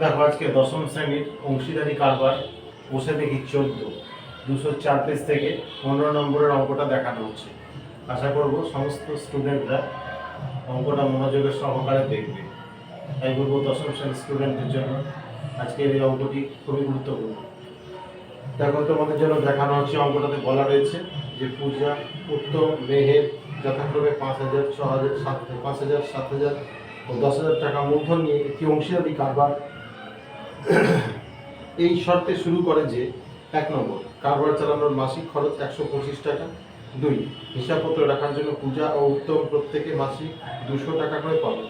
দেখো আজকে দশম শ্রেণির অংশীদারি কারবার বসে দেখি চোদ্দ। দুশো চার পেজ থেকে পনেরো নম্বরের অঙ্কটা দেখানো হচ্ছে। আশা করব সমস্ত স্টুডেন্টরা অঙ্কটা মনোযোগের সহকারে দেখবে। তাই বলব দশম শ্রেণির স্টুডেন্টদের জন্য আজকের এই অঙ্কটি খুবই গুরুত্বপূর্ণ। দেখো, তোমাদের জন্য দেখানো হচ্ছে অঙ্কটাতে বলা রয়েছে যে পূজা উত্তম, মেহের, যথাক্রমে পাঁচ হাজার, ছ হাজার, সাত, পাঁচ হাজার, সাত হাজার ও দশ হাজার টাকা মূলধন নিয়ে একটি অংশীদারি কারবার এই শর্তে শুরু করে যে এক নম্বর, কারবার চালানোর মাসিক খরচ একশো পঁচিশ টাকা। দুই, হিসাবপত্র রাখার জন্য পূজা ও উত্তম প্রত্যেকে মাসিক দুশো টাকা করে পাবে।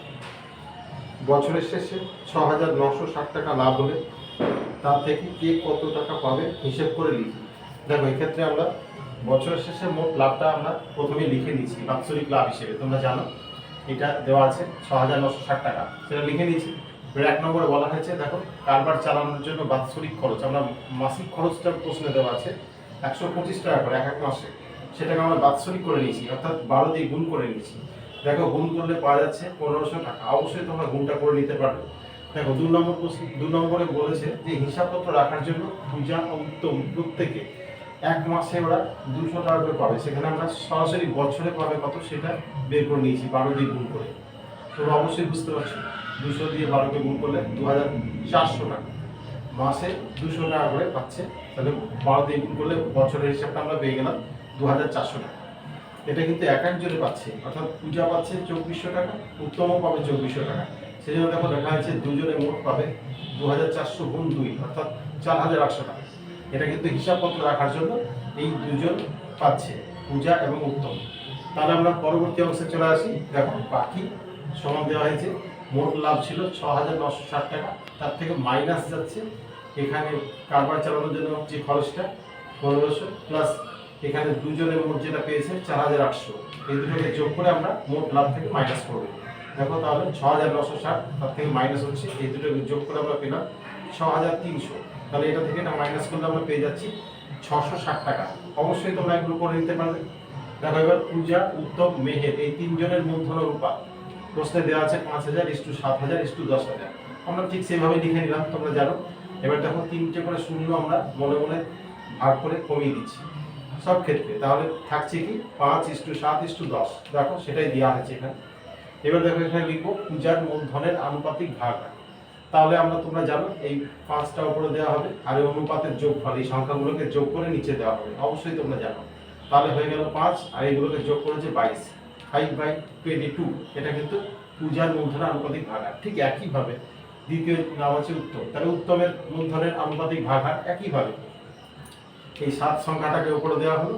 বছরের শেষে ছ হাজার নশো ষাট টাকা লাভ হলে তার থেকে কে কত টাকা পাবে হিসেব করে লিখি। দেখো, এক্ষেত্রে আমরা বছরের শেষে মোট লাভটা আমরা প্রথমে লিখে নিচ্ছি, বাৎসরিক লাভ হিসেবে। তোমরা জানো, এটা দেওয়া আছে ছ হাজার নশো ষাট টাকা। সেটা লিখে এবার এক নম্বরে বলা হয়েছে, দেখো, কারবার চালানোর জন্য বাৎসরিক খরচ, আমরা মাসিক খরচটা প্রশ্নে দেওয়া আছে, একশো পঁচিশ টাকা করে এক এক মাসে। সেটাকে আমরা বাৎসরিক করে নিয়েছি, অর্থাৎ বারো দিয়ে গুণ করে নিয়েছি। দেখো, গুণ করলে পাওয়া যাচ্ছে পনেরোশো টাকা। অবশ্যই তোমরা গুণটা করে নিতে পারবে। দেখো, দু নম্বর প্রশ্ন, দু নম্বরে বলেছে যে হিসাবপত্র রাখার জন্য পূজা উত্তম প্রত্যেকে এক মাসে ওরা দুশো টাকা করে পাবে। সেখানে আমরা সরাসরি বছরে পাবে কত? সেটা বের করে নিয়েছি, বারো দিয়ে গুণ করে। তোমরা অবশ্যই বুঝতে পারছ। দুশো দিয়ে বারোকে গুণ করলে দু হাজার চারশো টাকা। মাসে দুশো টাকা করে পাচ্ছে। তাহলে বারো দিয়ে গুণ করলে বছরের হিসাবটা আমরা পেয়ে গেলাম দু হাজার চারশো টাকা। এটা কিন্তু এক একজনে পাচ্ছে। অর্থাৎ পূজা পাচ্ছে চব্বিশশো টাকা, উত্তমও পাবে চব্বিশশো টাকা। সেই জন্য দেখো, দেখা যাচ্ছে দুজনে মোট পাবে দু হাজার চারশো গুণ দুই, অর্থাৎ চার হাজার আটশো টাকা। এটা কিন্তু হিসাবপত্র রাখার জন্য এই দুজন পাচ্ছে, পূজা এবং উত্তম। তাহলে আমরা পরবর্তী অংশে চলে আসি। দেখো, বাকি সমান দেওয়া হয়েছে। মোট লাভ ছিল ছ হাজার নশো ষাট টাকা। তার থেকে মাইনাস যাচ্ছে এখানে কারবার চালানোর জন্য যে খরচটা পনেরোশো প্লাস এখানে দুজনে মোট যেটা পেয়েছে চার হাজার আটশো। এই দুটোকে যোগ করে আমরা মোট লাভ থেকে মাইনাস করব। দেখো তাহলে ছ হাজার নশো ষাট, তার থেকে মাইনাস হচ্ছে এই দুটোকে যোগ করে আমরা পেলাম ছ হাজার তিনশো। তাহলে এটা থেকে এটা মাইনাস করলে আমরা পেয়ে যাচ্ছি ছশো ষাট টাকা। অবশ্যই তোমরা এগুলো করে নিতে পারবে। দেখো এবার পূজা, উত্তম, মেহের, এই তিনজনের মূলধন রূপা। প্রশ্নে দেওয়া আছে পাঁচ হাজার ইস্টু সাত হাজার ইস্টু দশ হাজার। আমরা ঠিক সেভাবে লিখে নিলাম, তোমরা জানো। এবার দেখো তিনটে করে শূন্য আমরা মনে মনে ভাগ করে কমিয়ে দিচ্ছি সব ক্ষেত্রে। তাহলে থাকছে কি পাঁচ ইস্টু সাত ইস্টু দশ। দেখো সেটাই দেওয়া হয়েছে এখানে। এবার দেখো এখানে লিখব পূজার মূলধনের আনুপাতিক ভাগ তাহলে আমরা তোমরা জানো এই পাঁচটা উপরে দেওয়া হবে, আর এই অনুপাতের যোগফল, এই সংখ্যাগুলোকে যোগ করে নিচে দেওয়া হবে। অবশ্যই তোমরা জানো। তাহলে হয়ে গেল পাঁচ, আর এইগুলোকে যোগ করেছে বাইশ। ফাইভ বাই টোয়েন্টি টু এটা কিন্তু পূজার মূলধনের আনুপাতিক ভাগার ঠিক একইভাবে দ্বিতীয় নাম আছে উত্তম। তাহলে উত্তমের মূলধনের আনুপাতিক ভাগার একইভাবে। এই সাত সংখ্যাটাকে উপরে দেওয়া হলো।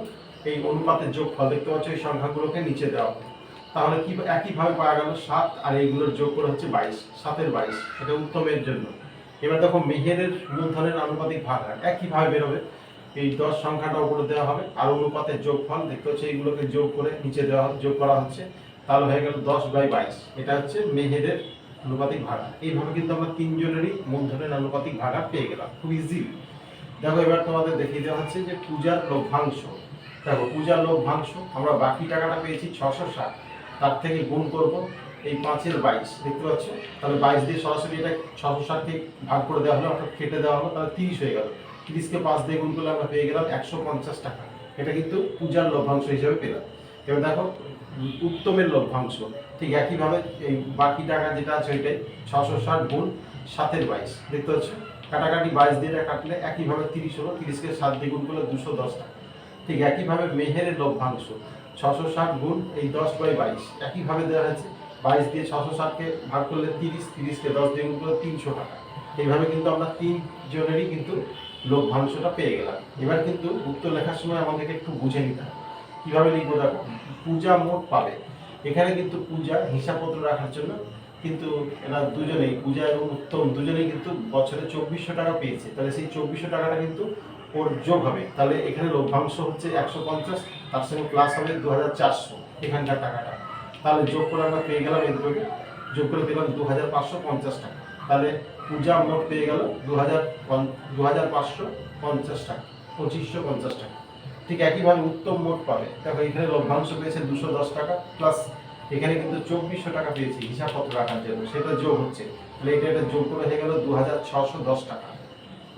এই অনুপাতের যোগফল দেখতে পাচ্ছ, এই সংখ্যাগুলোকে নিচে দেওয়া হলো। তাহলে কি একইভাবে পাওয়া গেল সাত, আর এইগুলোর যোগ করে হচ্ছে বাইশ, সাতের বাইশ। এটা উত্তমের জন্য। এবার দেখো মেহেরের মূলধনের আনুপাতিক ভাগ একইভাবে বেরোবে। এই দশ সংখ্যাটা উপরে দেওয়া হবে। আর অনুপাতের যোগফল, দেখতে হচ্ছে এইগুলোকে যোগ করে নিচে দেওয়া যোগ করা হচ্ছে। তাহলে হয়ে গেল দশ বাই বাইশ। এটা হচ্ছে মেহেদের আনুপাতিক ভাগা এইভাবে কিন্তু আমরা তিনজনেরই মূলধনের আনুপাতিক ভাগা পেয়ে গেলাম। খুব ইজি দেখো, এবার তোমাদের দেখিয়ে দেওয়া হচ্ছে যে পূজার লভ্যাংশ। দেখো, পূজার লভ্যাংশ, আমরা বাকি টাকাটা পেয়েছি ছশো ষাট। তার থেকে গুণ করব এই পাঁচের বাইশ। দেখতে পাচ্ছ? তাহলে বাইশ দিয়ে সরাসরি এটা ছশো ষাটকে ভাগ করে দেওয়া হলো, অর্থাৎ কেটে দেওয়া হলো, তাহলে তিরিশ হয়ে গেল। তিরিশকে পাঁচ দিয়ে গুণ করলে আমরা পেয়ে গেলাম একশো পঞ্চাশ টাকা। এটা কিন্তু পূজার লভ্যাংশ হিসেবে পেলাম। এবার দেখো, উত্তমের লভ্যাংশ। ঠিক একইভাবে এই বাকি টাকা যেটা আছে ওইটাই, ছশো ষাট গুণ সাতের বাইশ। দেখতে পাচ্ছ? কাটাকাটি বাইশ দিয়ে কাটলে একইভাবে তিরিশ হলো, তিরিশকে সাত দিয়ে গুণ করলে দুশো দশ টাকা। ঠিক একইভাবে মেহেরের লভ্যাংশ, ছশো ষাট গুণ এই দশ বাই বাইশ। একইভাবে দেওয়া হয়েছে, বাইশ দিয়ে ছশো ষাটকে ভাগ করলে তিরিশ, তিরিশকে দশ দিয়ে গুণ করলে তিনশো টাকা। এইভাবে কিন্তু আমরা তিন জনেরই কিন্তু লভ্যাংশটা পেয়ে গেলাম। এবার কিন্তু উত্তর লেখার সময় আমাদেরকে একটু বুঝে নিতে হবে। কীভাবে লিখব? দেখো, পূজা মোট পাবে। এখানে কিন্তু পূজা হিসাবপত্র রাখার জন্য কিন্তু এরা দুজনেই, পূজা এবং উত্তম দুজনেই কিন্তু বছরে চব্বিশশো টাকা পেয়েছে। তাহলে সেই চব্বিশশো টাকাটা কিন্তু ওর যোগ হবে। তাহলে এখানে লভ্যাংশ হচ্ছে একশো পঞ্চাশ, তার সঙ্গে প্লাস হবে দু হাজার চারশো এখানকার টাকাটা। তাহলে যোগ করে আমরা পেয়ে গেলাম এই যোগ। করে পেলাম দু হাজার পাঁচশো পঞ্চাশ টাকা। তাহলে পূজা মোট পেয়ে গেল দু হাজার দু হাজার পাঁচশো পঞ্চাশ টাকা, পঁচিশশো পঞ্চাশ টাকা। ঠিক একইভাবে উত্তম মোট পাবে। দেখো, এখানে লভ্যাংশ পেয়েছে দুশো দশ টাকা প্লাস এখানে কিন্তু চব্বিশশো টাকা পেয়েছি হিসাবপত্র রাখার জন্য। সেটা যোগ হচ্ছে। তাহলে এটা এটা যোগ করে হয়ে গেল দু হাজার ছশো দশ টাকা।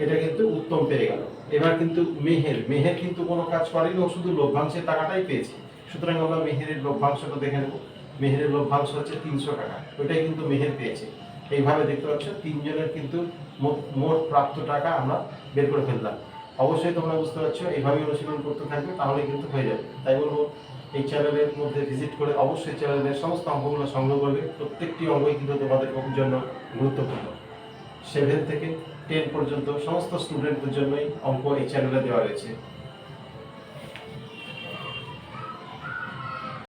এটা কিন্তু উত্তম পেয়ে গেল। এবার কিন্তু মেহের মেহের কিন্তু কোনো কাজ করেনি, ও শুধু লভ্যাংশের টাকাটাই পেয়েছে। সুতরাং আমরা মেহেরের লভ্যাংশটা দেখে নেব। মেহেরের লভ্যাংশ হচ্ছে তিনশো টাকা ওইটাই কিন্তু মেহের পেয়েছে। এইভাবে দেখতে পাচ্ছ, তিনজনের কিন্তু মোট- প্রাপ্ত টাকা আমরা বের করে ফেললাম। অবশ্যই তোমরা বুঝতে পারছ এইভাবে অনুশীলন করতে থাকবে তাহলে কিন্তু হয়ে যাবে। তাই বলব, এই চ্যানেলের মধ্যে ভিজিট করে অবশ্যই চ্যানেলের সমস্ত অঙ্কগুলো সংগ্রহ করবে। প্রত্যেকটি অঙ্গই কিন্তু তোমাদের জন্য গুরুত্বপূর্ণ। সেভেন থেকে টেন পর্যন্ত সমস্ত স্টুডেন্টদের জন্যই অঙ্ক এই চ্যানেলে দেওয়া রয়েছে।